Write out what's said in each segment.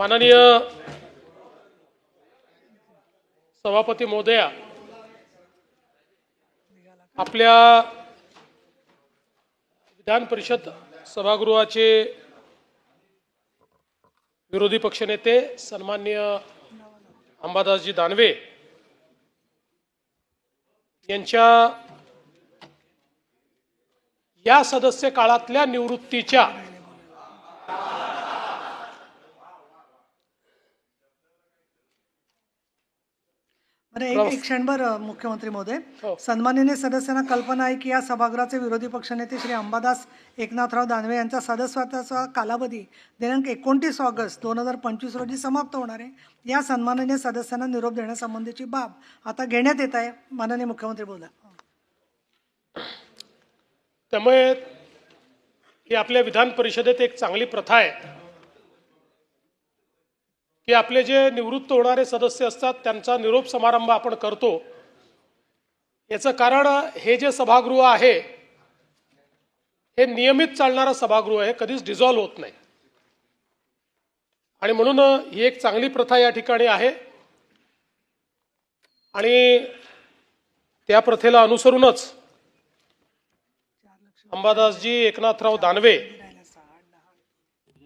माननीय सभापती महोदया आपल्या विधान परिषद सभागृहाचे विरोधी पक्षनेते सन्मान्य अंबादासजी दानवे यांच्या या सदस्य काळातल्या निवृत्तीच्या बरं एक एक क्षणभर मुख्यमंत्री महोदय हो. सन्माननीय सदस्यांना कल्पना आहे की या सभागृहाचे विरोधी पक्षनेते श्री अंबादास एकनाथराव दानवे यांचा सदस्यत्वाचा कालावधी दिनांक एकोणतीस ऑगस्ट दोन हजार पंचवीस रोजी समाप्त होणार आहे. या सन्माननीय सदस्यांना निरोप देण्यासंबंधीची बाब आता घेण्यात येत आहे. माननीय मुख्यमंत्री बोला. त्यामुळे ही आपल्या विधान परिषदेत एक चांगली प्रथा आहे. की आपले जे निवृत्त होणारे सदस्य असतात त्यांचा निरोप समारंभ आपण करतो. याचं कारण हे जे सभागृह आहे हे नियमित चालणारं सभागृह आहे कधीच डिझॉल्व्ह होत नाही. आणि म्हणून ही एक चांगली प्रथा या ठिकाणी आहे. आणि त्या प्रथेला अनुसरूनच अंबादासजी एकनाथराव दानवे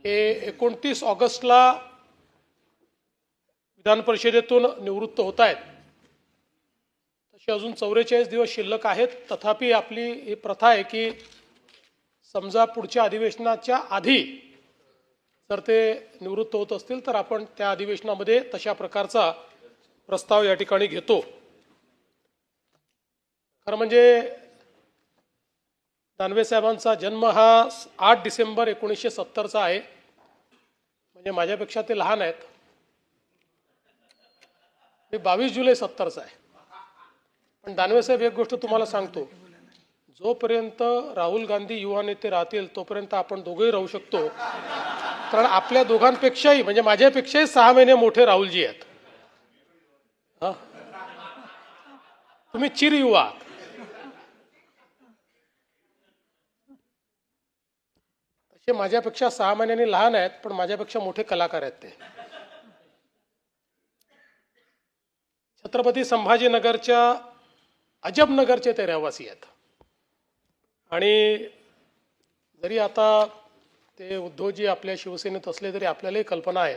हे एकोणतीस ऑगस्टला विधान परिषदेतून निवृत्त होत आहेत तसे अजून चौवेचाळीस दिवस शिल्लक आहेत. तथापि आपली ही प्रथा आहे की समजा पुढच्या अधिवेशनाच्या आधी जर ते निवृत्त होत असतील तर आपण त्या अधिवेशनामध्ये तशा प्रकारचा प्रस्ताव या ठिकाणी घेतो. खरं म्हणजे दानवे साहेबांचा जन्म हा आठ डिसेंबर एकोणीसशे सत्तरचा आहे. म्हणजे माझ्यापेक्षा ते लहान आहेत. मी बावीस जुलै सत्तरचा आहे. पण दानवेसाहेब एक गोष्ट तुम्हाला सांगतो. जोपर्यंत राहुल गांधी युवा नेते राहतील तोपर्यंत आपण दोघेही राहू शकतो. कारण आपल्या दोघांपेक्षाही म्हणजे माझ्यापेक्षाही सहा महिने मोठे राहुलजी आहेत. हा? तुम्ही चिर युवा आहात. तसे माझ्यापेक्षा सहा महिन्यांनी लहान आहेत पण माझ्यापेक्षा मोठे कलाकार आहेत ते. छत्रपती संभाजीनगरच्या अजबनगरचे ते रहिवासी आहेत. आणि जरी आता ते उद्धवजी आपल्या शिवसेनेत असले तरी आपल्यालाही कल्पना आहे.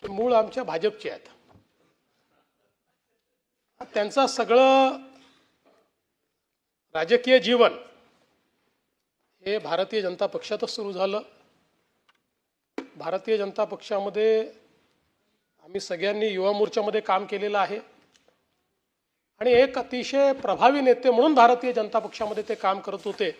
की मूळ आमच्या भाजपचे आहेत. त्यांचा सगळं राजकीय जीवन हे भारतीय जनता पक्षातच सुरू झालं. भारतीय जनता पक्षामध्ये आम्ही सगळ्यांनी युवा मोर्चामध्ये काम केलेलं आहे. आणि एक अतिशय प्रभावी नेते म्हणून भारतीय जनता पक्षामध्ये ते काम करत होते.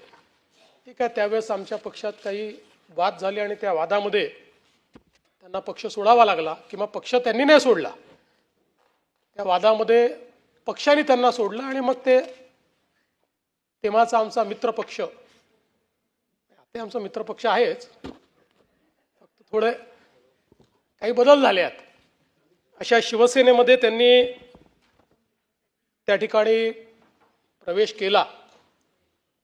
ठीक आहे त्यावेळेस आमच्या पक्षात काही वाद झाले आणि त्या वादामध्ये त्यांना पक्ष सोडावा लागला किंवा पक्ष त्यांनी नाही सोडला. त्या वादामध्ये पक्षाने त्यांना सोडलं आणि मग ते तेव्हाचा आमचा मित्र पक्ष ते आमचा मित्रपक्ष आहेच. फक्त थोडे काही बदल झाले आहेत. अशा शिवसेनेमध्ये त्यांनी त्या ठिकाणी प्रवेश केला.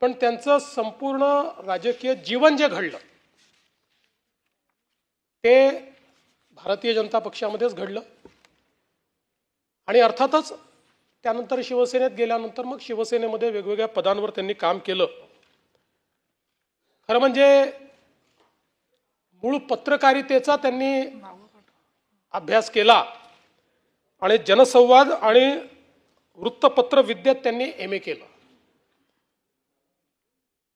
पण त्यांचं संपूर्ण राजकीय जीवन जे घडलं ते भारतीय जनता पक्षामध्येच घडलं. आणि अर्थातच त्यानंतर शिवसेनेत गेल्यानंतर मग शिवसेनेमध्ये वेगवेगळ्या पदांवर त्यांनी काम केलं. खरं म्हणजे मूळ पत्रकारितेचा त्यांनी अभ्यास केला. आणि जनसंवाद आणि वृत्तपत्र विद्यात त्यांनी एम ए केलं.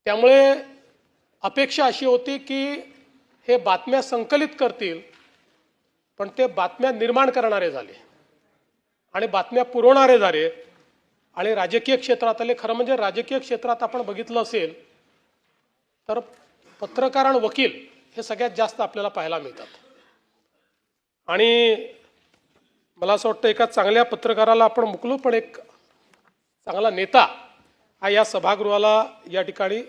त्यामुळे अपेक्षा अशी होती की हे बातम्या संकलित करतील पण ते बातम्या निर्माण करणारे झाले आणि बातम्या पुरवणारे झाले. आणि राजकीय क्षेत्रात आले खरं म्हणजे राजकीय क्षेत्रात आपण बघितलं असेल तर पत्रकार आणि वकील हे सगळ्यात जास्त आपल्याला पाहायला मिळतात. आणि मला असं वाटतं एका चांगल्या पत्रकाराला आपण मुकलो पण एक चांगला नेता हा या सभागृहाला या ठिकाणी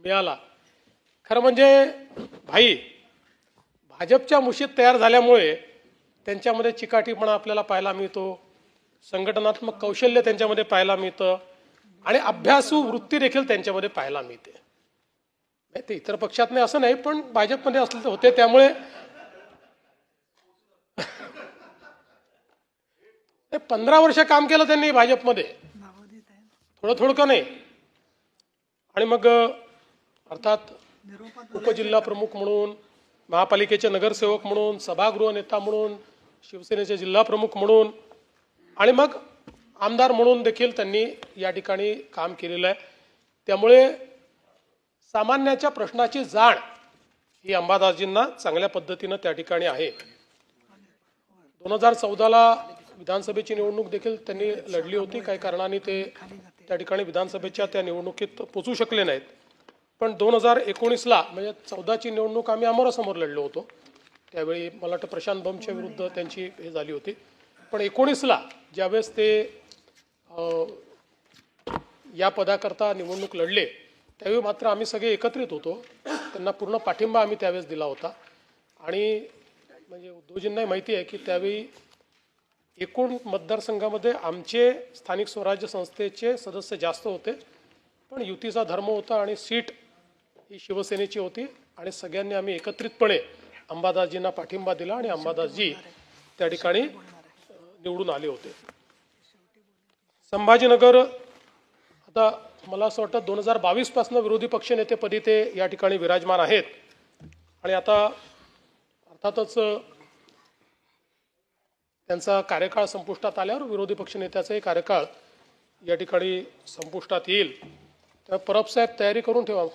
मिळाला. खरं म्हणजे भाई भाजपच्या मुशीत तयार झाल्यामुळे त्यांच्यामध्ये चिकाटीपणा आपल्याला पाहायला मिळतो संघटनात्मक कौशल्य त्यांच्यामध्ये पाहायला मिळतं आणि अभ्यासू वृत्ती देखील त्यांच्यामध्ये पाहायला मिळते. नाही, ते इतर पक्षात नाही असं नाही पण भाजपमध्ये असले तर होते. त्यामुळे ते पंधरा वर्ष काम केलं त्यांनी भाजपमध्ये. थोडं थोडकं नाही. आणि मग अर्थात उपजिल्हा प्रमुख म्हणून महापालिकेचे नगरसेवक म्हणून सभागृह नेता म्हणून शिवसेनेचे जिल्हा प्रमुख म्हणून आणि मग आमदार म्हणून देखील त्यांनी या ठिकाणी काम केलेलं आहे. त्यामुळे सामान्याच्या प्रश्नाची जाण ही अंबादासजींना चांगल्या पद्धतीनं त्या ठिकाणी आहे. दोन हजार चौदाला विधानसभेची निवडणूक देखील त्यांनी लढली होती. काही कारणाने ते त्या ठिकाणी विधानसभेच्या त्या निवडणुकीत पोचू शकले नाहीत. पण दोन हजार एकोणीसला म्हणजे चौदाची निवडणूक आम्ही अमरासमोर लढलो होतो. त्यावेळी मला वाटतं प्रशांत बमच्या विरुद्ध त्यांची हे झाली होती. पण एकोणीसला ज्यावेळेस ते या पदाकरता निवडणूक लढले त्यावेळी मात्र आम्ही सगळे एकत्रित होतो. त्यांना पूर्ण पाठिंबा आम्ही त्यावेळेस दिला होता. आणि म्हणजे उद्धवजींनाही माहिती आहे की त्यावेळी एकूण मतदारसंघामध्ये आमचे स्थानिक स्वराज्य संस्थेचे सदस्य जास्त होते पण युतीचा धर्म होता आणि सीट ही शिवसेनेची होती आणि सगळ्यांनी आम्ही एकत्रितपणे अंबादासजींना पाठिंबा दिला आणि अंबादासजी त्या ठिकाणी निवडून आले होते. संभाजीनगर आता मला असं वाटतं दोन हजार बावीसपासून विरोधी पक्षनेतेपदी ते या ठिकाणी विराजमान आहेत. आणि आता अर्थातच त्यांचा कार्यकाळ संपुष्टात आल्यावर विरोधी पक्षनेत्याचाही कार्यकाळ या ठिकाणी संपुष्टात येईल. तेव्हा परब साहेब तयारी करून ठेवा.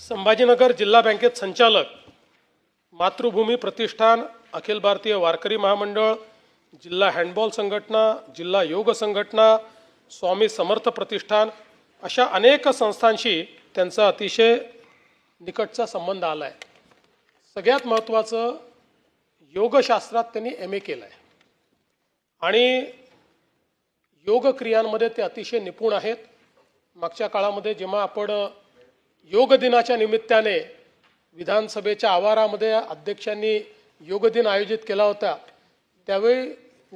संभाजीनगर जिल्हा बँकेत संचालक मातृभूमी प्रतिष्ठान अखिल भारतीय वारकरी महामंडळ जिल्हा हँडबॉल संघटना जिल्हा योग संघटना स्वामी समर्थ प्रतिष्ठान अशा अनेक संस्थांशी त्यांचा अतिशय निकटचा संबंध आला आहे सगळ्यात महत्त्वाचं योगशास्त्रात त्यांनी एम ए केलं आहे आणि योग क्रियांमध्ये ते अतिशय निपुण आहेत. मागच्या काळामध्ये जेव्हा आपण योग दिनाच्या निमित्ताने विधानसभेच्या आवारामध्ये अध्यक्षांनी योग दिन आयोजित केला होता. त्यावेळी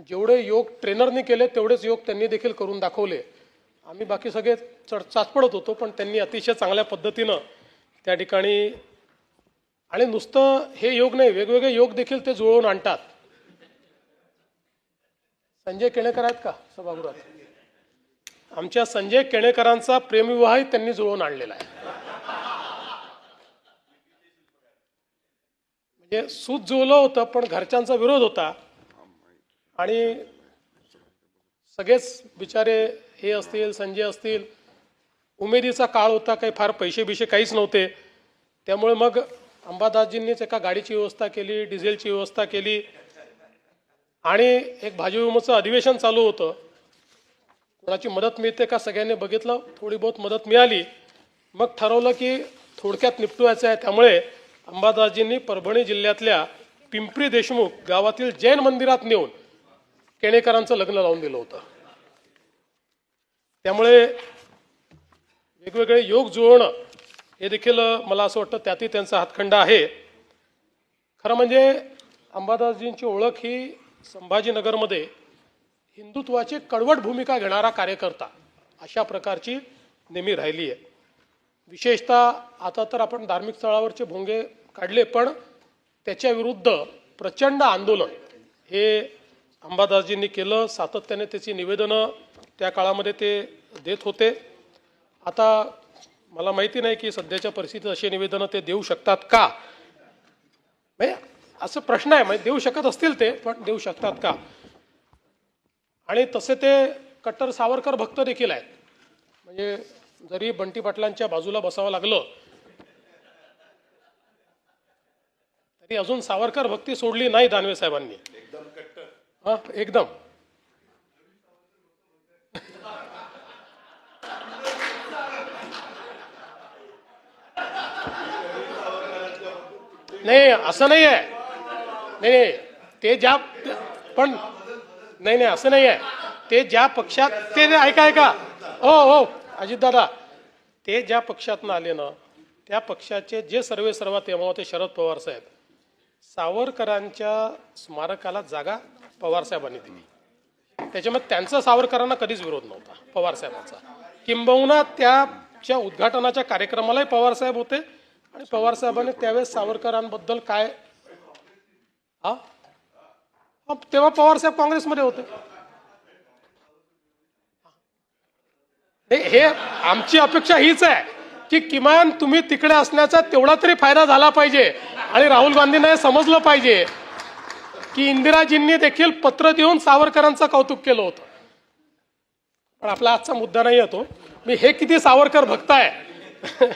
जेवढे योग ट्रेनरने केले तेवढेच योग त्यांनी देखील करून दाखवले. आम्ही बाकी सगळे चढ चाचपडत होतो पण त्यांनी अतिशय चांगल्या पद्धतीनं त्या ठिकाणी आणि नुसतं हे योग नाही वेगवेगळे योग देखील ते जुळवून आणतात. संजय केणेकर आहेत का सभागृहात? आमच्या संजय केणेकरांचा प्रेमविवाहही त्यांनी जुळवून आणलेला आहे. म्हणजे सूत जुळलं होतं पण घरच्यांचा विरोध होता. आणि सगळेच बिचारे हे असतील संजय असतील उमेदीचा काळ होता काही फार पैसे बिशे काहीच नव्हते. त्यामुळे मग अंबादासजींनीच एका गाडीची व्यवस्था केली डिझेलची व्यवस्था केली. आणि एक भाजी विमोचं अधिवेशन चालू होतं. कोणाची मदत मिळते का सगळ्यांनी बघितलं थोडी बहुत मदत मिळाली. मग ठरवलं की थोडक्यात निपटवायचं आहे. त्यामुळे अंबादासजींनी परभणी जिल्ह्यातल्या पिंपरी देशमुख गावातील जैन मंदिरात नेऊन केणेकरांचं लग्न लावून दिलं होतं. त्यामुळे वेगवेगळे योग जुळवणं हे देखील मला असं वाटतं त्यातही त्यांचा हातखंडा आहे. खरं म्हणजे अंबादासजींची ओळख ही संभाजीनगरमध्ये हिंदुत्वाची कडवट भूमिका घेणारा कार्यकर्ता अशा प्रकारची नेहमी राहिली आहे विशेषतः आता तर आपण धार्मिक स्थळावरचे भोंगे काढले पण त्याच्या विरुद्ध प्रचंड आंदोलन हे अंबादासजींनी केलं. सातत्याने त्याची निवेदनं त्या काळामध्ये ते देत होते. आता मला माहिती नाही की सध्याच्या परिस्थितीत अशी निवेदनं ते देऊ शकतात का? म्हणजे असं प्रश्न आहे म्हणजे देऊ शकत असतील ते पण देऊ शकतात का? आणि तसे ते कट्टर सावरकर भक्त देखील आहेत. म्हणजे जरी बंटी पाटलांच्या बाजूला बसावं लागलं तरी अजून सावरकर भक्ती सोडली नाही दानवे साहेबांनी. हा एकदम. नाही असं नाही आहे नाही ते ज्या पण नाही नाही असं नाही आहे ते ज्या पक्षात ते ते ऐका ऐका. हो हो. अजितदादा ते ज्या पक्षातनं आले ना त्या पक्षाचे जे सर्वे सर्वात तेव्हा होते शरद पवार साहेब. सावरकरांच्या स्मारकाला जागा पवारसाहेबांनी दिली. त्याच्यामुळे त्यांचा सावरकरांना कधीच विरोध नव्हता पवारसाहेबांचा किंबहुना त्याच्या उद्घाटनाच्या कार्यक्रमालाही पवारसाहेब होते आणि पवारसाहेबांनी त्यावेळेस सावरकरांबद्दल काय हा? हा, तेव्हा पवारसाहेब काँग्रेसमध्ये होते. हे आमची अपेक्षा हीच आहे की किमान तुम्ही तिकडे असण्याचा तेवढा तरी फायदा झाला पाहिजे. आणि राहुल गांधींना हे समजलं पाहिजे की इंदिराजींनी देखील पत्र देऊन सावरकरांचं कौतुक केलं होतं. पण आपला आजचा मुद्दा नाही येतो मी हे किती सावरकर भक्त आहे